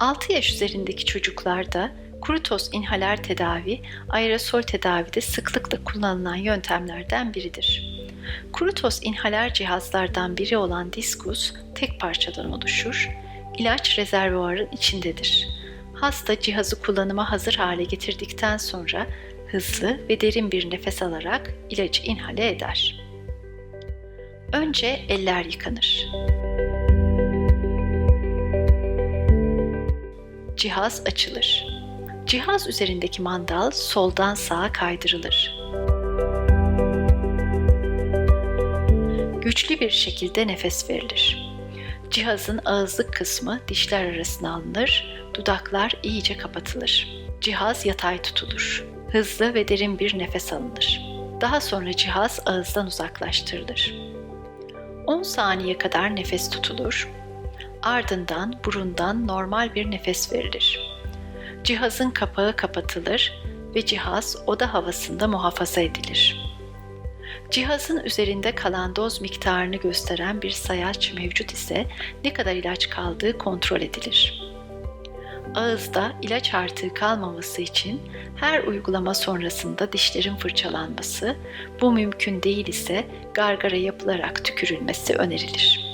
6 yaş üzerindeki çocuklarda kuru toz inhaler tedavi, aerosol tedavide sıklıkla kullanılan yöntemlerden biridir. Kuru toz inhaler cihazlardan biri olan diskus tek parçadan oluşur. İlaç rezervuarın içindedir. Hasta cihazı kullanıma hazır hale getirdikten sonra hızlı ve derin bir nefes alarak ilacı inhale eder. Önce eller yıkanır. Cihaz açılır. Cihaz üzerindeki mandal soldan sağa kaydırılır. Güçlü bir şekilde nefes verilir. Cihazın ağızlık kısmı dişler arasına alınır, dudaklar iyice kapatılır. Cihaz yatay tutulur. Hızlı ve derin bir nefes alınır. Daha sonra cihaz ağızdan uzaklaştırılır. 10 saniye kadar nefes tutulur. Ardından burundan normal bir nefes verilir. Cihazın kapağı kapatılır ve cihaz oda havasında muhafaza edilir. Cihazın üzerinde kalan doz miktarını gösteren bir sayaç mevcut ise ne kadar ilaç kaldığı kontrol edilir. Ağızda ilaç artığı kalmaması için her uygulama sonrasında dişlerin fırçalanması, bu mümkün değil ise gargara yapılarak tükürülmesi önerilir.